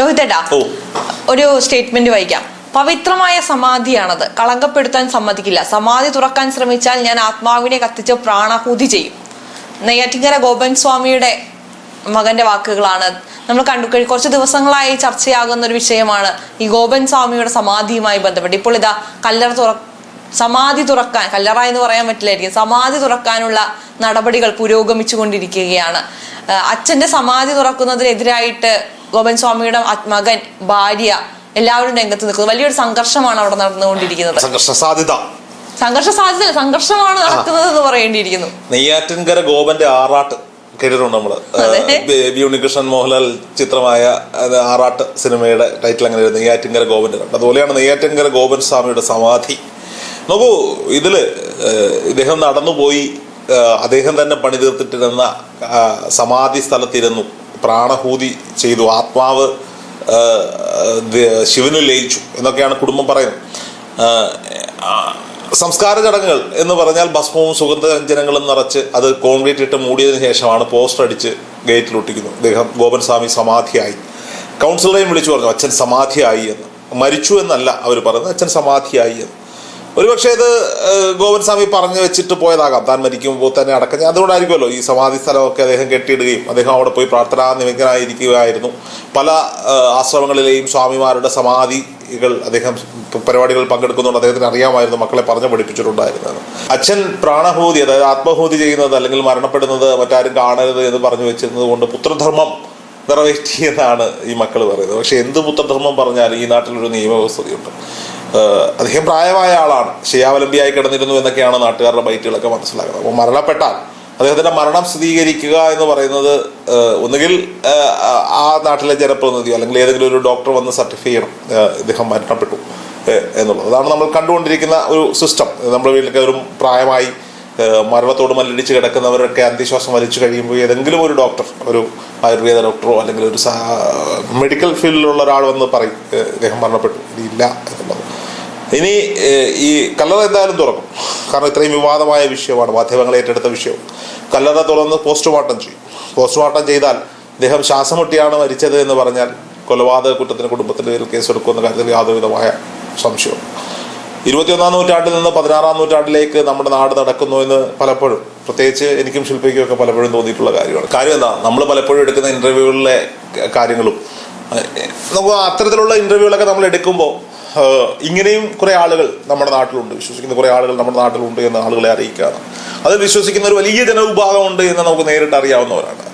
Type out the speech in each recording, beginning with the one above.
രോഹിതേട്ടാ. ഒരു സ്റ്റേറ്റ്മെന്റ് വായിക്കാം. പവിത്രമായ സമാധിയാണത്. കളങ്കപ്പെടുത്താൻ സമ്മതിക്കില്ല. സമാധി തുറക്കാൻ ശ്രമിച്ചാൽ ഞാൻ ആത്മാവിനെ കത്തിച്ച് പ്രാണാഹൂതി ചെയ്യും. നെയ്യാറ്റിങ്കര ഗോപൻ സ്വാമിയുടെ മകന്റെ വാക്കുകളാണ് നമ്മൾ കണ്ടു. കുറച്ച് ദിവസങ്ങളായി ചർച്ചയാകുന്ന ഒരു വിഷയമാണ് ഈ ഗോപൻ സ്വാമിയുടെ സമാധിയുമായി ബന്ധപ്പെട്ട്. ഇപ്പോൾ ഇതാ കല്ലറ തുറ സമാധി തുറക്കാൻ കല്ലറ എന്ന് പറയാൻ പറ്റില്ലായിരിക്കും സമാധി തുറക്കാനുള്ള നടപടികൾ പുരോഗമിച്ചു കൊണ്ടിരിക്കുകയാണ് അച്ഛന്റെ സമാധി തുറക്കുന്നതിനെതിരായിട്ട് ഗോപൻ സ്വാമിയുടെ മകൻ ഭാര്യ എല്ലാവരും രംഗത്ത് നിൽക്കുന്നു. വലിയൊരു സംഘർഷമാണ് അവിടെ നടന്നുകൊണ്ടിരിക്കുന്നത്. സംഘർഷ സാധ്യത. സംഘർഷ സാധ്യത സംഘർഷമാണ് നടക്കുന്നത് എന്ന് പറയേണ്ടിയിരിക്കുന്നു. നെയ്യാറ്റിൻകര ഗോപന്റെ ആറാട്ട് കേട്ടിട്ടുണ്ട് നമ്മൾ? ബി ഉണ്ണികൃഷ്ണൻ മോഹൻലാൽ ചിത്രമായ ആറാട്ട് സിനിമയുടെ ടൈറ്റിൽ അങ്ങനെ നെയ്യാറ്റിൻകര ഗോപന്റെ. അതുപോലെയാണ് നെയ്യാറ്റിൻകര ഗോപൻ സ്വാമിയുടെ സമാധി. നോക്കൂ ഏഹ് ഇദ്ദേഹം നടന്നുപോയി അദ്ദേഹം തന്നെ പണി തീർത്തിട്ടിരുന്ന സമാധി സ്ഥലത്തിരുന്നു പ്രാണഹൂതി ചെയ്തു ആത്മാവ് ശിവന് ലയിച്ചു എന്നൊക്കെയാണ് കുടുംബം പറയുന്നത്. സംസ്കാര ചടങ്ങുകൾ എന്ന് പറഞ്ഞാൽ ഭസ്മവും സുഗന്ധവ്യഞ്ജനങ്ങളും നിറച്ച് അത് കോൺക്രീറ്റ് ഇട്ട് മൂടിയതിനു ശേഷമാണ് പോസ്റ്റർ അടിച്ച് ഗേറ്റിൽ ഒട്ടിക്കുന്നത്. അദ്ദേഹം ഗോപൻ സ്വാമി സമാധിയായി. കൗൺസിലറേയും വിളിച്ചു പറഞ്ഞു അച്ഛൻ സമാധിയായി എന്ന്. മരിച്ചു എന്നല്ല അവർ പറയുന്നത് അച്ഛൻ സമാധിയായി എന്ന്. ഒരുപക്ഷെ ഇത് ഗോവിന്ദ് സ്വാമി പറഞ്ഞു വെച്ചിട്ട് പോയതാകാം. താൻ മരിക്കുമ്പോൾ തന്നെ അടക്കം. അതുകൊണ്ടായിരിക്കുമല്ലോ ഈ സമാധി സ്ഥലമൊക്കെ അദ്ദേഹം കെട്ടിയിടുകയും അദ്ദേഹം അവിടെ പോയി പ്രാർത്ഥനാ നിമിഗ്നായിരിക്കുകയായിരുന്നു. പല ആശ്രമങ്ങളിലെയും സ്വാമിമാരുടെ സമാധികൾ അദ്ദേഹം പരിപാടികൾ പങ്കെടുക്കുന്നുണ്ട്. അദ്ദേഹത്തിന് അറിയാമായിരുന്നു. മക്കളെ പറഞ്ഞു പഠിപ്പിച്ചിട്ടുണ്ടായിരുന്നത്. അച്ഛൻ പ്രാണഹൂതി അതായത് ആത്മഹൂതി ചെയ്യുന്നത് അല്ലെങ്കിൽ മരണപ്പെടുന്നത് മറ്റാരും കാണരുത് എന്ന് പറഞ്ഞു വെച്ചിരുന്നത് കൊണ്ട് പുത്രധർമ്മം നിറവേറ്റിയെന്നാണ് ഈ മക്കൾ പറയുന്നത്. പക്ഷെ എന്ത് പുത്രധർമ്മം പറഞ്ഞാലും ഈ നാട്ടിലൊരു നിയമവ്യവസ്ഥതയുണ്ട് ഏഹ് അദ്ദേഹം പ്രായമായ ആളാണ്. ശിയാവലംബിയായി കിടന്നിരുന്നു എന്നൊക്കെയാണ് നാട്ടുകാരുടെ ബൈറ്റുകളൊക്കെ മനസ്സിലാക്കുന്നത്. അപ്പോൾ മരണപ്പെട്ടാൽ അദ്ദേഹത്തിന്റെ മരണം സ്ഥിരീകരിക്കുക എന്ന് പറയുന്നത് ഒന്നുകിൽ ആ നാട്ടിലെ ജനപ്രതിനിധിയോ അല്ലെങ്കിൽ ഏതെങ്കിലും ഒരു ഡോക്ടർ വന്ന് സർട്ടിഫൈ ചെയ്യണം ഇദ്ദേഹം മരണപ്പെട്ടു എന്നുള്ളത്. അതാണ് നമ്മൾ കണ്ടുകൊണ്ടിരിക്കുന്ന ഒരു സിസ്റ്റം. നമ്മുടെ വീട്ടിലൊക്കെ ഒരു പ്രായമായി മരണത്തോട് മല്ലടിച്ച് കിടക്കുന്നവരൊക്കെ അന്ത്യശ്വാസം വലിച്ചു കഴിയുമ്പോൾ ഏതെങ്കിലും ഒരു ഡോക്ടർ ഒരു ആയുർവേദ ഡോക്ടറോ അല്ലെങ്കിൽ ഒരു മെഡിക്കൽ ഫീൽഡിലുള്ള ഒരാൾ വന്ന് പറയും ഇദ്ദേഹം മരണപ്പെട്ടു ഇല്ല എന്നുള്ളത്. ഇനി ഈ കല്ലറ എന്തായാലും തുറക്കും. കാരണം ഇത്രയും വിവാദമായ വിഷയമാണ് മാധ്യമങ്ങൾ ഏറ്റെടുത്ത വിഷയം. കല്ലറ തുറന്ന് പോസ്റ്റ്മോർട്ടം ചെയ്യും. പോസ്റ്റ്മോർട്ടം ചെയ്താൽ ഇദ്ദേഹം ശ്വാസം മുട്ടിയാണ് മരിച്ചത് എന്ന് പറഞ്ഞാൽ കൊലപാതക കുറ്റത്തിന് കുടുംബത്തിന്റെ പേരിൽ കേസെടുക്കുമെന്ന കാര്യത്തിൽ യാതൊരുവിധമായ സംശയവും. ഇരുപത്തിയൊന്നാം നൂറ്റാണ്ടിൽ നിന്ന് പതിനാറാം നൂറ്റാണ്ടിലേക്ക് നമ്മുടെ നാട് നടക്കുന്നു എന്ന് പലപ്പോഴും പ്രത്യേകിച്ച് എനിക്കും ശില്പിക്കും ഒക്കെ പലപ്പോഴും തോന്നിയിട്ടുള്ള കാര്യമാണ്. കാര്യം എന്താ? നമ്മൾ പലപ്പോഴും എടുക്കുന്ന ഇന്റർവ്യൂകളിലെ കാര്യങ്ങളും നമുക്ക് അത്തരത്തിലുള്ള ഇന്റർവ്യൂകളൊക്കെ നമ്മൾ എടുക്കുമ്പോൾ ഇങ്ങനെയും കുറെ ആളുകൾ നമ്മുടെ നാട്ടിലുണ്ട്. വിശ്വസിക്കുന്ന കുറെ ആളുകൾ നമ്മുടെ നാട്ടിലുണ്ട് എന്ന് ആളുകളെ അറിയിക്കുകയാണ്. അത് വിശ്വസിക്കുന്ന ഒരു വലിയ ജനവിഭാഗമുണ്ട് എന്ന് നമുക്ക് നേരിട്ട് അറിയാവുന്നവരാണ്.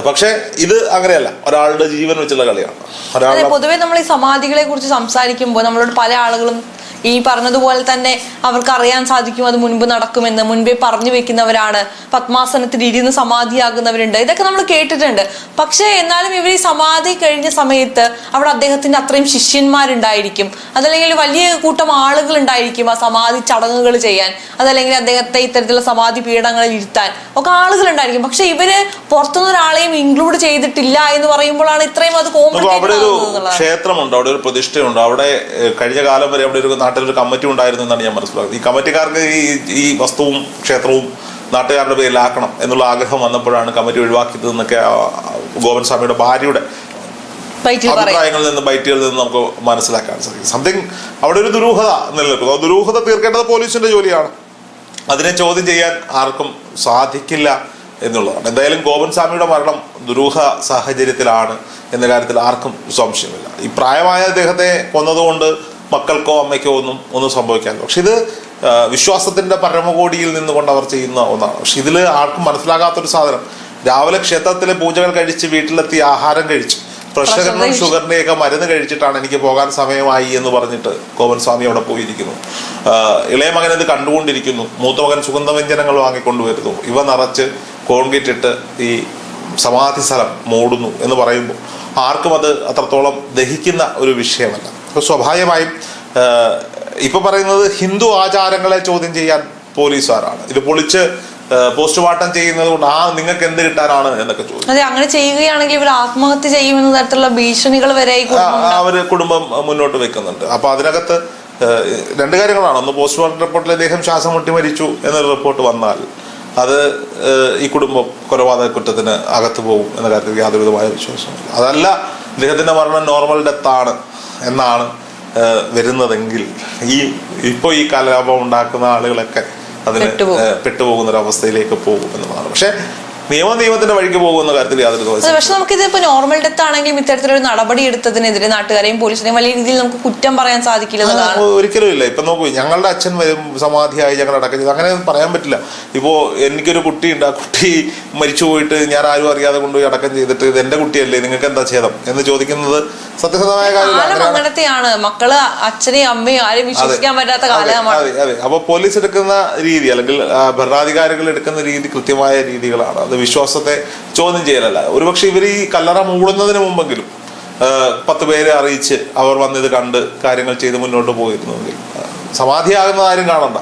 പക്ഷെ ഇത് അങ്ങനെയല്ല. ഒരാളുടെ ജീവൻ വെച്ചുള്ള കളിയാണ്. പൊതുവെ നമ്മൾ ഈ സമാധികളെ കുറിച്ച് സംസാരിക്കുമ്പോൾ നമ്മളോട് പല ആളുകളും ഈ പറഞ്ഞതുപോലെ തന്നെ അവർക്ക് അറിയാൻ സാധിക്കും അത് മുൻപ് നടക്കുമെന്ന്. മുൻപേ പറഞ്ഞു വെക്കുന്നവരാണ്. പത്മാസനത്തിൽ ഇരുന്ന് സമാധിയാകുന്നവരുണ്ട്. ഇതൊക്കെ നമ്മൾ കേട്ടിട്ടുണ്ട്. പക്ഷേ എന്നാലും ഇവർ ഈ സമാധി കഴിഞ്ഞ സമയത്ത് അവിടെ അദ്ദേഹത്തിന്റെ അത്രയും ശിഷ്യന്മാരുണ്ടായിരിക്കും. അതല്ലെങ്കിൽ വലിയ കൂട്ടം ആളുകൾ ഉണ്ടായിരിക്കും ആ സമാധി ചടങ്ങുകൾ ചെയ്യാൻ. അതല്ലെങ്കിൽ അദ്ദേഹത്തെ ഇത്തരത്തിലുള്ള സമാധി പീഠങ്ങളിൽ ഇരുത്താൻ. ഒക്കെ ആളുകൾ ഉണ്ടായിരിക്കും പക്ഷെ ഇവർ പുറത്തുനിന്ന് ഒരാളെയും ഇൻക്ലൂഡ് ചെയ്തിട്ടില്ല എന്ന് പറയുമ്പോഴാണ് ഇത്രയും അത് ഒരു ക്ഷേത്രമുണ്ട്. അവിടെ ഒരു പ്രതിഷ്ഠയുണ്ട്. അവിടെ കഴിഞ്ഞ കാലം വരെ അവിടെ ഒരു നാട്ടിൽ ഒരു കമ്മിറ്റി ഉണ്ടായിരുന്നു എന്നാണ് ഞാൻ മനസ്സിലാക്കുന്നത്. ഈ കമ്മിറ്റിക്കാർക്ക് ഈ ഈ വസ്തുവും ക്ഷേത്രവും നാട്ടുകാരുടെ പേരിലാക്കണം എന്നുള്ള ആഗ്രഹം വന്നപ്പോഴാണ് കമ്മിറ്റി ഒഴിവാക്കിയത് എന്നൊക്കെ ഗോവൻ സ്വാമിയുടെ ഭാര്യയുടെ അഭിപ്രായങ്ങളിൽ നിന്ന് ബൈറ്റുകളിൽ നിന്ന് നമുക്ക് മനസ്സിലാക്കാൻ സാധിക്കും. സംതിങ് അവിടെ ഒരു ദുരൂഹത നിലനിൽക്കുന്നു. ആ ദുരൂഹത തീർക്കേണ്ടത് പോലീസിന്റെ ജോലിയാണ്. അതിനെ ചോദ്യം ചെയ്യാൻ ആർക്കും സാധിക്കില്ല എന്നുള്ളതാണ്. എന്തായാലും ഗോപൻ സ്വാമിയുടെ മരണം ദുരൂഹ സാഹചര്യത്തിലാണ് എന്ന കാര്യത്തിൽ ആർക്കും സംശയമില്ല. ഈ പ്രായമായ അദ്ദേഹത്തെ കൊന്നതുകൊണ്ട് മക്കൾക്കോ അമ്മയ്ക്കോ ഒന്നും ഒന്നും സംഭവിക്കാൻ പക്ഷെ ഇത് വിശ്വാസത്തിന്റെ പരമകോടിയിൽ നിന്നുകൊണ്ട് അവർ ചെയ്യുന്ന ഒന്നാണ്. പക്ഷെ ഇതിൽ ആർക്കും മനസ്സിലാകാത്തൊരു സാധനം. രാവിലെ ക്ഷേത്രത്തിലെ പൂജകൾ കഴിച്ച് വീട്ടിലെത്തി ആഹാരം കഴിച്ച്. പ്രഷറിനും ഷുഗറിന്റെ ഒക്കെ മരുന്ന് കഴിച്ചിട്ടാണ് എനിക്ക് പോകാൻ സമയമായി എന്ന് പറഞ്ഞിട്ട് കോവൻ സ്വാമി അവിടെ പോയിരിക്കുന്നു. ഇളയ മകൻ ഇത് കണ്ടുകൊണ്ടിരിക്കുന്നു. മൂത്ത മകൻ സുഗന്ധവ്യഞ്ജനങ്ങൾ വാങ്ങിക്കൊണ്ടുവരുന്നു. ഇവ നിറച്ച് കോൺക്രീറ്റ് ഇട്ട് ഈ സമാധി സ്ഥലം മൂടുന്നു എന്ന് പറയുമ്പോൾ ആർക്കും അത് അത്രത്തോളം ദഹിക്കുന്ന ഒരു വിഷയമല്ല. അപ്പോൾ സ്വാഭാവികമായും ഇപ്പം പറയുന്നത് ഹിന്ദു ആചാരങ്ങളെ ചോദ്യം ചെയ്യാൻ പോലീസുകാരാണ്. ഇത് പൊളിച്ച് പോസ്റ്റ്മോർട്ടം ചെയ്യുന്നത് കൊണ്ട് ആ നിങ്ങൾക്ക് എന്ത് കിട്ടാനാണ് എന്നൊക്കെ ചോദിച്ചു അതെ അങ്ങനെ ചെയ്യുകയാണെങ്കിൽ ഇവർ ആത്മഹത്യ ചെയ്യുമെന്ന തരത്തിലുള്ള ഭീഷണികൾ വരെ അവർ കുടുംബം മുന്നോട്ട് വെക്കുന്നുണ്ട്. അപ്പൊ അതിനകത്ത് രണ്ട് കാര്യങ്ങളാണ്. ഒന്ന് പോസ്റ്റ്മോർട്ടം റിപ്പോർട്ടിൽ അദ്ദേഹം ശ്വാസം മുട്ടി മരിച്ചു എന്നൊരു റിപ്പോർട്ട് വന്നാൽ അത് ഈ കുടുംബം കൊലപാതക കുറ്റത്തിന് അകത്ത് പോകും എന്ന കാര്യത്തിൽ യാതൊരുവിധമായ വിശ്വാസമില്ല അതല്ല അദ്ദേഹത്തിന്റെ മരണം നോർമൽ ഡെത്ത് ആണ് എന്നാണ് വരുന്നതെങ്കിൽ ഈ ഇപ്പോൾ ഈ കലാപം ഉണ്ടാക്കുന്ന ആളുകളൊക്കെ അതിന് പെട്ടുപോകും. പെട്ടുപോകുന്ന ഒരു അവസ്ഥയിലേക്ക് പോകും എന്നുള്ളതാണ് പക്ഷെ നിയമം നിയമത്തിന്റെ വഴിക്ക് പോകുന്ന കാര്യത്തിൽ യാതൊരു ദോഷം പക്ഷെ നമുക്ക് ഇതിപ്പോ നോർമൽ ഡെത്ത് ആണെങ്കിലും ഇത്തരത്തിലൊരു നടപടി എടുത്തതിനെതിരെ നാട്ടുകാരെയും പോലീസിനെയും വലിയ രീതിയിൽ നമുക്ക് കുറ്റം പറയാൻ സാധിക്കില്ല ഒരിക്കലും ഇല്ല. ഇപ്പൊ നോക്കൂ ഞങ്ങളുടെ അച്ഛൻ വരും സമാധിയായി ഞങ്ങൾ അടക്കം ചെയ്തു. അങ്ങനെ പറയാൻ പറ്റില്ല. ഇപ്പോ എനിക്കൊരു കുട്ടിയുണ്ട്. ആ കുട്ടി മരിച്ചു പോയിട്ട് ഞാൻ ആരും അറിയാതെ കൊണ്ടുപോയി അടക്കം ചെയ്തിട്ട് ഇത് എന്റെ കുട്ടിയല്ലേ നിങ്ങൾക്ക് എന്താ ഛേദം എന്ന് ചോദിക്കുന്നത് സത്യസന്ധമായ അങ്ങനത്തെയാണ്. മക്കൾ അച്ഛനെയും അമ്മയും ആരെയും വിശ്വസിക്കാൻ പറ്റാത്ത കാലമാണ്. അതെ അതെ. അപ്പൊ പോലീസ് എടുക്കുന്ന രീതി അല്ലെങ്കിൽ ഭരണാധികാരികൾ എടുക്കുന്ന രീതി കൃത്യമായ രീതികളാണ്. അത് വിശ്വാസത്തെ ചോദ്യം ചെയ്യലല്ല. ഒരുപക്ഷെ ഇവർ ഈ കല്ലറ മൂടുന്നതിന് മുമ്പെങ്കിലും പത്ത് പേരെ അറിയിച്ച് അവർ വന്നിത് കണ്ട് കാര്യങ്ങൾ ചെയ്ത് മുന്നോട്ട് പോയിരുന്നുവെങ്കിൽ. സമാധിയാകുന്ന ആരും കാണണ്ട.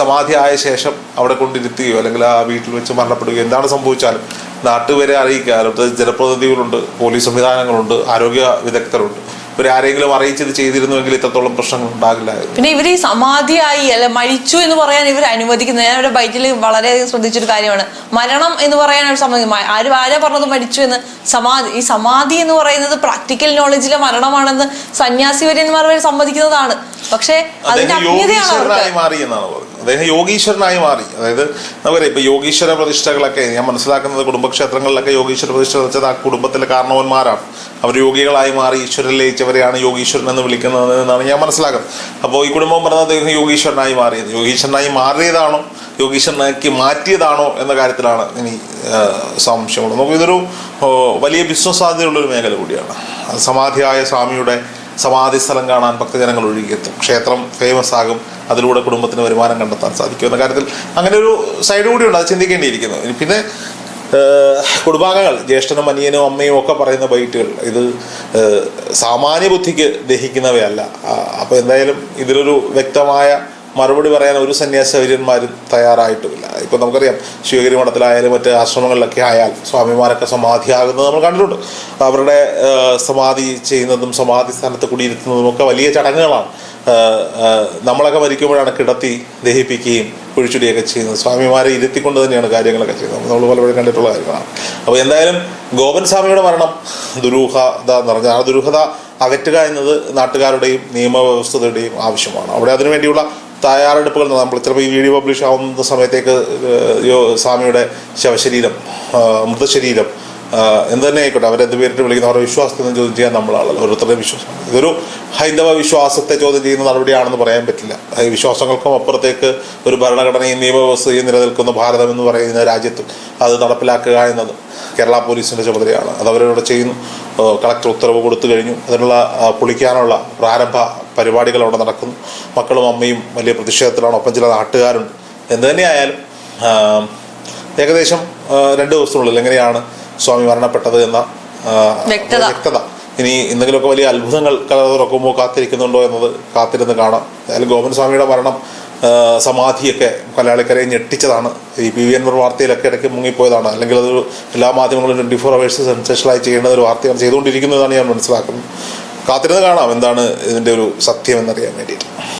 സമാധി ആയ ശേഷം അവിടെ കൊണ്ടിരുത്തുകയോ അല്ലെങ്കിൽ ആ വീട്ടിൽ വെച്ച് മരണപ്പെടുകയോ എന്താണ് സംഭവിച്ചാലും നാട്ടുപേരെ അറിയിക്കുക അവിടുത്തെ ജനപ്രതിനിധികളുണ്ട് പോലീസ് സംവിധാനങ്ങളുണ്ട് ആരോഗ്യ വിദഗ്ധരുണ്ട്. ഇവരെ ആരെങ്കിലും അറിയിച്ചത് ചെയ്തിരുന്നുവെങ്കിൽ ഇത്രത്തോളം പ്രശ്നങ്ങൾ ഉണ്ടാകില്ലായിരുന്നു. പിന്നെ ഇവർ ഈ സമാധിയായി അല്ല മരിച്ചു എന്ന് പറയാൻ ഇവർ അനുവദിക്കുന്നത്. ഞാൻ ഇവിടെ ബൈറ്റിൽ വളരെയധികം ശ്രദ്ധിച്ചൊരു കാര്യമാണ്. മരണം എന്ന് പറയാൻ അവർ സമ്മതിക്കും ആരും ആരാ പറഞ്ഞത് മരിച്ചു എന്ന്? സമാധി ഈ സമാധി എന്ന് പറയുന്നത് പ്രാക്ടിക്കൽ നോളജിലെ മരണമാണെന്ന് സന്യാസിവര്യന്മാർ വരെ സമ്മതിക്കുന്നതാണ്. പക്ഷേ അതിന്റെ അജ്ഞതയാണ് അവർക്ക്. അദ്ദേഹം യോഗീശ്വരനായി മാറി. അതായത് നമുക്കറിയാം ഇപ്പൊ യോഗീശ്വര പ്രതിഷ്ഠകളൊക്കെ ഞാൻ മനസ്സിലാക്കുന്നത് കുടുംബക്ഷേത്രങ്ങളിലൊക്കെ യോഗീശ്വര പ്രതിഷ്ഠ വെച്ചത് ആ കുടുംബത്തിലെ കാരണവന്മാരാണ് അവർ യോഗികളായി മാറി ഈശ്വരൻ ലയിച്ചവരെയാണ് യോഗീശ്വരൻ എന്ന് വിളിക്കുന്നത് എന്നാണ് ഞാൻ മനസ്സിലാക്കുന്നത്. അപ്പോൾ ഈ കുടുംബം പറഞ്ഞത് അദ്ദേഹം യോഗീശ്വരനായി മാറിയത്. യോഗീശ്വരനായി മാറിയതാണോ? യോഗീശ്വരനാക്കി മാറ്റിയതാണോ എന്ന കാര്യത്തിലാണ് ഇനി സംശയമുള്ളത്. നമുക്ക് ഇതൊരു വലിയ ബിസിനസ് സാധ്യതയുള്ള ഒരു മേഖല കൂടിയാണ്. സമാധിയായ സ്വാമിയുടെ സമാധി സ്ഥലം കാണാൻ ഭക്തജനങ്ങൾ ഒഴുകിയെത്തും. ക്ഷേത്രം ഫേമസ് ആകും. അതിലൂടെ കുടുംബത്തിന് വരുമാനം കണ്ടെത്താൻ സാധിക്കും എന്ന കാര്യത്തിൽ അങ്ങനെ ഒരു സൈഡ് കൂടിയുണ്ട് അത് ചിന്തിക്കേണ്ടിയിരിക്കുന്നു. പിന്നെ കുടുംബാംഗങ്ങൾ ജ്യേഷ്ഠനും അനിയനും അമ്മയും ഒക്കെ പറയുന്ന ബൈറ്റുകൾ. ഇത് സാമാന്യ ബുദ്ധിക്ക് ദഹിക്കുന്നവയല്ല. അപ്പോൾ എന്തായാലും ഇതിലൊരു വ്യക്തമായ മറുപടി പറയാൻ ഒരു സന്യാസവര്യന്മാരും തയ്യാറായിട്ടുമില്ല. ഇപ്പം നമുക്കറിയാം ശിവഗിരി മഠത്തിലായാലും മറ്റ് ആശ്രമങ്ങളിലൊക്കെ ആയാൽ സ്വാമിമാരൊക്കെ സമാധിയാകുന്നത് നമ്മൾ കണ്ടിട്ടുണ്ട്. അവരുടെ സമാധി ചെയ്യുന്നതും സമാധി സ്ഥാനത്ത് കുടിയിരുത്തുന്നതും ഒക്കെ വലിയ ചടങ്ങുകളാണ്. നമ്മളൊക്കെ മരിക്കുമ്പോഴാണ് കിടത്തി ദഹിപ്പിക്കുകയും കുഴിച്ചുടിയൊക്കെ ചെയ്യുന്നത്. സ്വാമിമാരെ ഇരുത്തിക്കൊണ്ട് തന്നെയാണ് കാര്യങ്ങളൊക്കെ ചെയ്യുന്നത്. നമ്മൾ പലപ്പോഴും കണ്ടിട്ടുള്ള കാര്യങ്ങളാണ്. അപ്പോൾ എന്തായാലും ഗോപൻ സ്വാമിയുടെ മരണം ദുരൂഹത നിറഞ്ഞ ആ ദുരൂഹത അകറ്റുക എന്നത് നാട്ടുകാരുടെയും നിയമവ്യവസ്ഥയുടെയും ആവശ്യമാണ്. അവിടെ അതിനുവേണ്ടിയുള്ള തയ്യാറെടുപ്പുകൾ നമ്മൾ ചിലപ്പോൾ ഈ വീഡിയോ പബ്ലിഷ് ആവുന്ന സമയത്തേക്ക് സ്വാമിയുടെ ശവശരീരം മൃതശരീരം എന്ത് തന്നെ ആയിക്കോട്ടെ അവരെന്ത് പേരിട്ട് വിളിക്കുന്ന അവരുടെ വിശ്വാസത്തെ ഒന്നും ചോദ്യം ചെയ്യാൻ നമ്മളാണല്ലോ ഓരോരുത്തരുടെയും വിശ്വാസം. ഇതൊരു ഹൈന്ദവ വിശ്വാസത്തെ ചോദ്യം ചെയ്യുന്ന നടപടിയാണെന്ന് പറയാൻ പറ്റില്ല. വിശ്വാസങ്ങൾക്കും അപ്പുറത്തേക്ക് ഒരു ഭരണഘടനയും നിയമവ്യവസ്ഥയും നിലനിൽക്കുന്ന ഭാരതം എന്ന് പറയുന്ന രാജ്യത്ത് അത് നടപ്പിലാക്കുക എന്നത് കേരള പോലീസിന്റെ ചുമതലയാണ്. അത് അവരോട് ചെയ്യുന്നു. കളക്ടർ ഉത്തരവ് കൊടുത്തു കഴിഞ്ഞു. അതിനുള്ള പൊളിക്കാനുള്ള പ്രാരംഭ പരിപാടികൾ അവിടെ നടക്കുന്നു. മക്കളും അമ്മയും വലിയ പ്രതിഷേധത്തിലാണ്. ഒപ്പം ചില നാട്ടുകാരുണ്ട്. എന്ത് തന്നെയായാലും ഏകദേശം രണ്ട് ദിവസത്തിനുള്ളിൽ എങ്ങനെയാണ് സ്വാമി മരണപ്പെട്ടത് എന്ന വ്യക്തത. ഇനി എന്തെങ്കിലുമൊക്കെ വലിയ അത്ഭുതങ്ങൾ കഥ തുറക്കുമ്പോൾ കാത്തിരിക്കുന്നുണ്ടോ എന്നത് കാത്തിരുന്ന് കാണാം. ഏതായാലും ഗോപൻ സ്വാമിയുടെ മരണം സമാധിയൊക്കെ മലയാളിക്കരയെ ഞെട്ടിച്ചതാണ്. ഈ പി വി എൻ വാർത്തയിലൊക്കെ ഇടയ്ക്ക് മുങ്ങിപ്പോയതാണ്. അല്ലെങ്കിൽ അത് എല്ലാ മാധ്യമങ്ങളും ട്വന്റി ഫോർ അവേഴ്സ് സെൻസേഷനായി ചെയ്യേണ്ട ഒരു വാർത്തയാണ് ചെയ്തുകൊണ്ടിരിക്കുന്നതാണ് ഞാൻ മനസ്സിലാക്കുന്നത്. കാത്തിരുന്ന് കാണാം എന്താണ് ഇതിന്റെ ഒരു സത്യം എന്നറിയാൻ വേണ്ടിയിട്ട്.